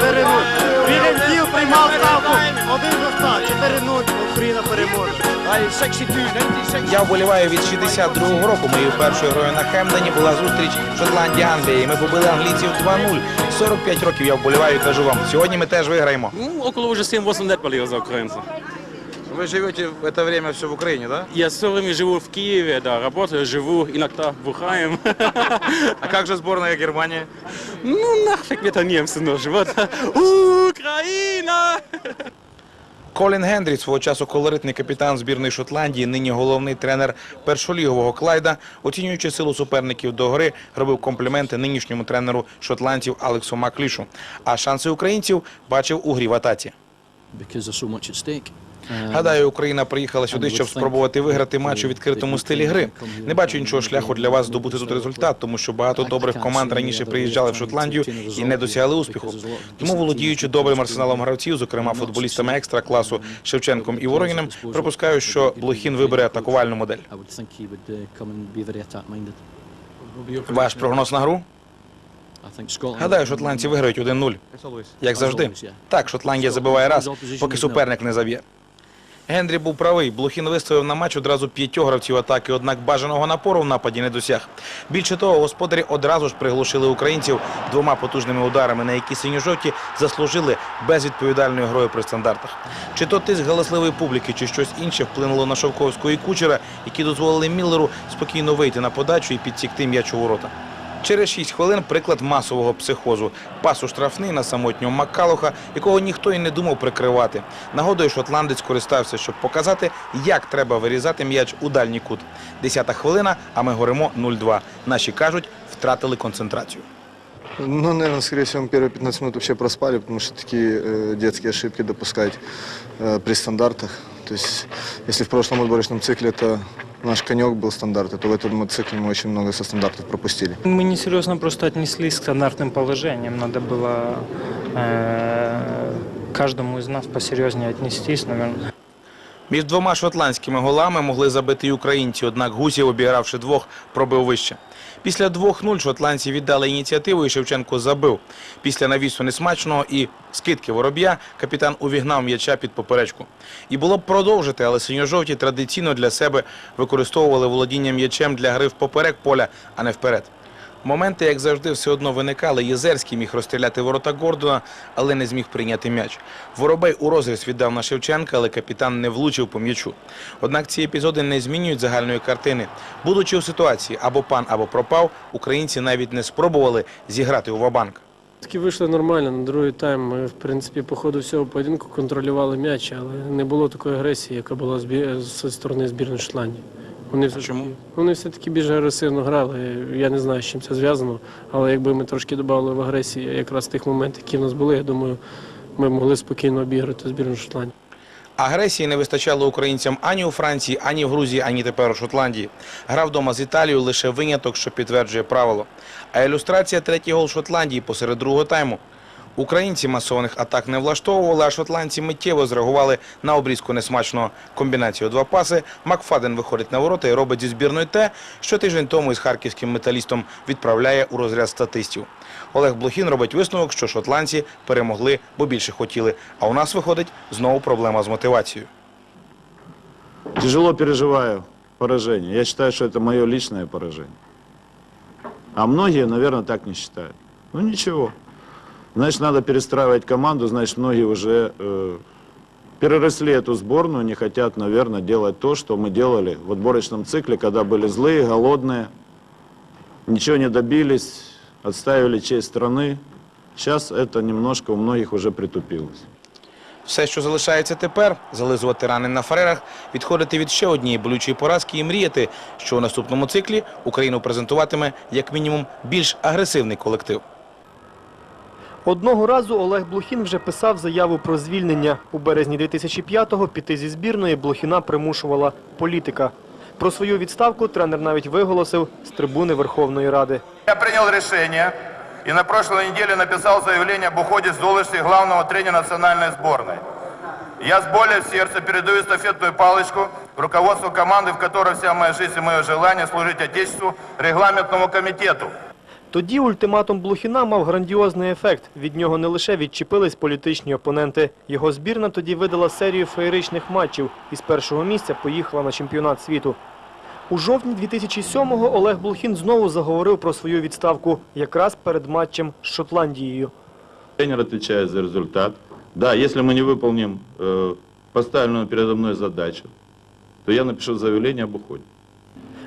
переможе. 3-1. Він діл приймав ставку. 1 до 100. 4-0. Україна переможе. Я вболіваю від 62-го року. Моєю першою грою на Хемдені була зустріч Шотландія Англії. Ми побили англійців 2-0. 45 років я вболіваю і кажу вам. Сьогодні ми теж виграємо. Ну, около уже 7-8 не за украинцев. Ви живете в це время все в Україні, так? Я все время живу в Киеве, да, работаю, живу, иногда бухаем. А як же зборна Германії? Ну, нафиг мне это немцы нужны. Вот. Украина! Колін Гендрі, свого часу колоритний капітан збірної Шотландії, нині головний тренер першолігового Клайда, оцінюючи силу суперників до гри, робив компліменти нинішньому тренеру шотландців Алексу Маклішу. А шанси українців бачив у грі в атаці. because there's so much at stake. Гадаю, Україна приїхала сюди, щоб спробувати виграти матч у відкритому стилі гри. Не бачу іншого шляху для вас здобути тут результат, тому що багато добрих команд раніше приїжджали в Шотландію і не досягли успіху. Тому, володіючи добрим арсеналом гравців, зокрема футболістами екстра класу Шевченком і Вороніним, припускаю, що Блохін вибере атакувальну модель. Uh. Ваш прогноз на гру? Гадаю, шотландці виграють 1-0. Як завжди. Так, Шотландія забиває раз, поки суперник не заб'є. Генрі був правий. Блохін виставив на матч одразу п'ятьох гравців атаки, однак бажаного напору в нападі не досяг. Більше того, господарі одразу ж приглушили українців двома потужними ударами, на які синьо-жовті заслужили безвідповідальною грою при стандартах. Чи то тиск галасливої публіки, чи щось інше вплинуло на Шовковського і Кучера, які дозволили Міллеру спокійно вийти на подачу і підсікти м'яч у ворота. Через 6 хвилин приклад масового психозу. Пас у штрафний на самотнього Маккалуха, якого ніхто і не думав прикривати. Нагодою шотландець користався, щоб показати, як треба вирізати м'яч у дальній кут. Десята хвилина, а ми горимо 0-2. Наші кажуть, втратили концентрацію. Ну, наверное, скорее всего, мы первые 15 минут вообще проспали, потому что такие э, детские ошибки допускать э, при стандартах. То есть, если в прошлом отборочном цикле это наш конек был стандарты, то в этом цикле мы очень много со стандартов пропустили. Мы несерьезно просто отнеслись к стандартным положениям. Надо было э, каждому из нас посерьезнее отнестись, наверное. Між двома шотландськими голами могли забити і українці, однак Гусів, обігравши двох, пробив вище. Після 2-0 шотландці віддали ініціативу і Шевченко забив. Після навісу несмачного і скидки вороб'я капітан увігнав м'яча під поперечку. І було б продовжити, але синьо-жовті традиційно для себе використовували володіння м'ячем для гри впоперек поля, а не вперед. Моменти, як завжди, все одно виникали. Єзерський міг розстріляти ворота Гордона, але не зміг прийняти м'яч. Воробей у розріз віддав на Шевченка, але капітан не влучив по м'ячу. Однак ці епізоди не змінюють загальної картини. Будучи у ситуації або пан, або пропав, українці навіть не спробували зіграти у вабанк. Таки вийшло нормально. На другий тайм ми, в принципі, по ходу всього поєдинку контролювали м'яч, але не було такої агресії, яка була зі сторони збірної Шотландії. Вони все чому? вони все таки більш агресивно грали. Я не знаю, з чим це зв'язано, але якби ми трошки додали в агресії якраз тих моментів, які в нас були, я думаю, ми могли спокійно обіграти збірну Шотландію. Агресії не вистачало українцям ані у Франції, ані в Грузії, ані тепер у Шотландії. Гра вдома з Італією лише виняток, що підтверджує правило. А ілюстрація третій гол Шотландії посеред другого тайму. Українці масованих атак не влаштовували, а шотландці миттєво зреагували на обрізку несмачного комбінацію два паси. Макфаден виходить на ворота і робить зі збірної те, що тиждень тому із харківським металістом відправляє у розряд статистів. Олег Блохін робить висновок, що шотландці перемогли, бо більше хотіли. А у нас виходить знову проблема з мотивацією. Тяжело переживаю поражение. Я считаю, что это мое личное поражение. А многие, наверное, так не считают. Ну ничего. Значит, надо перестраивать команду, значит, многие уже э, переросли эту сборную, не хотят, наверное, делать то, что мы делали в отборочном цикле, когда были злые, голодные, ничего не добились, отставили честь страны. Сейчас это немножко у многих уже притупилось. Все, що залишається тепер, зализувати рани на фарерах, відходити від ще однієї болючої поразки і мріяти, що у наступному циклі Україну презентуватиме як мінімум більш агресивний колектив. Одного разу Олег Блохін вже писав заяву про звільнення. У березні 2005-го піти зі збірної Блохіна примушувала політика. Про свою відставку тренер навіть виголосив з трибуни Верховної Ради. Я принял решение и на прошлой неделе написал заявление об уходе с должности главного тренера национальной сборной. Я с болью в сердце передаю эстафетную палочку руководству команды, в которой вся моя жизнь и мое желание служить Отечеству, регламентному комитету. Тоді ультиматум Блохіна мав грандіозний ефект. Від нього не лише відчепились політичні опоненти. Його збірна тоді видала серію феєричних матчів і з першого місця поїхала на чемпіонат світу. У жовтні 2007-го Олег Блохін знову заговорив про свою відставку якраз перед матчем з Шотландією. Тренер отвечает за результат. Да, если мы не выполним э, поставленную передо мной задачу, то я напишу заявление об уходе.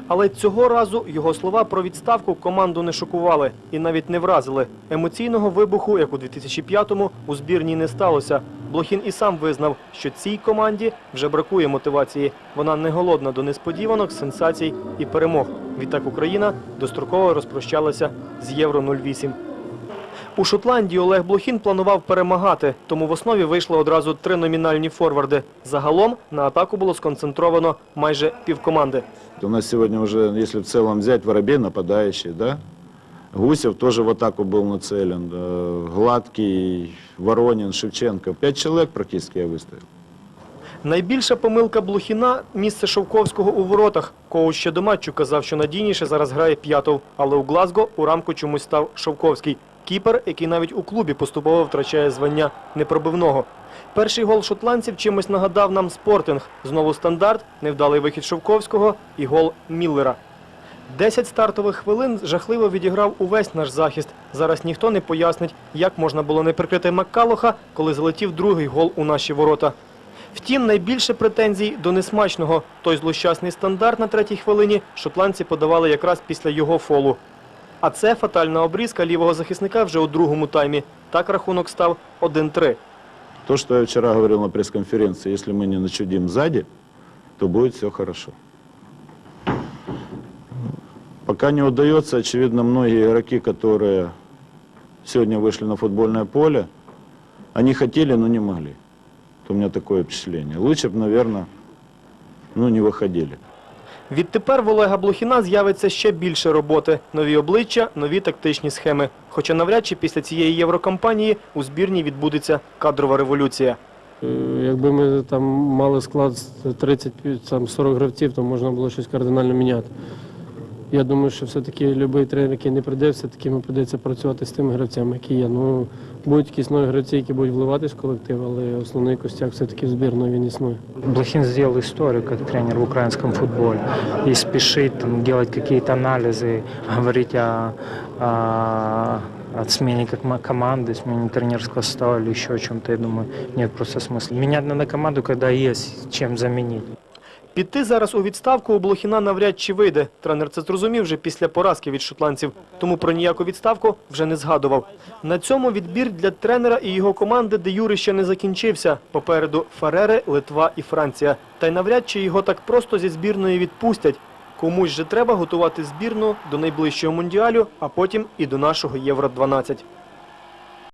Але цього разу його слова про відставку команду не шокували і навіть не вразили. Емоційного вибуху, як у 2005-му, у збірній не сталося. Блохін і сам визнав, що цій команді вже бракує мотивації. Вона не голодна до несподіванок, сенсацій і перемог. Відтак Україна достроково розпрощалася з Євро 08. У Шотландії Олег Блохін планував перемагати, тому в основі вийшло одразу три номінальні форварди. Загалом на атаку було сконцентровано майже півкоманди. У нас сегодня уже, если в целом взять, Воробей нападающий, да? Гусев тоже в атаку был нацелен. э, Гладкий, Воронин, Шевченко. Пять человек практически я выставил. Найбільша помилка Блохіна – місце Шовковського у воротах. Коуч ще до матчу казав, що надійніше зараз грає П'ятов, але у Глазго у рамку чомусь став Шовковський. Кіпер, який навіть у клубі поступово втрачає звання непробивного. Перший гол шотландців чимось нагадав нам спортинг. Знову стандарт, невдалий вихід Шовковського і гол Міллера. Десять стартових хвилин жахливо відіграв увесь наш захист. Зараз ніхто не пояснить, як можна було не прикрити Маккалоха, коли залетів другий гол у наші ворота. Втім, найбільше претензій до несмачного. Той злощасний стандарт на третій хвилині шотландці подавали якраз після його фолу. А це фатальна обрізка лівого захисника вже у другому таймі. Так рахунок став 1-3. То, что я вчера говорил на пресс-конференции, если мы не начудим сзади, то будет все хорошо. Пока не удается, очевидно, многие игроки, которые сегодня вышли на футбольное поле, они хотели, но не могли. Вот у меня такое впечатление. Лучше бы, наверное, ну, не выходили. Відтепер в Олега Блохіна з'явиться ще більше роботи. Нові обличчя, нові тактичні схеми. Хоча навряд чи після цієї єврокампанії у збірні відбудеться кадрова революція. Е, Якби ми там мали склад з 30 там 40 гравців, то можна було щось кардинально міняти. Я думаю, що все-таки будь-який тренер, який не прийде, все-таки йому прийдеться працювати з тими гравцями, які є. Ну, будуть якісь нові гравці, які будуть вливатись в колектив, але основний костяк все-таки в збірну він існує. Блохин сделал историю как тренер в украинском футболе. И спешить там, делать какие-то анализы, говорить о, о, о смене как ма- команды, смене тренерского состава или еще о чем-то, я думаю, нет просто смысла. Менять надо команду, когда есть чем заменить. Піти зараз у відставку у Блохіна навряд чи вийде. Тренер це зрозумів вже після поразки від шотландців, тому про ніяку відставку вже не згадував. На цьому відбір для тренера і його команди де Юри ще не закінчився. Попереду Фарери, Литва і Франція. Та й навряд чи його так просто зі збірної відпустять. Комусь же треба готувати збірну до найближчого мундіалю, а потім і до нашого Євро-12.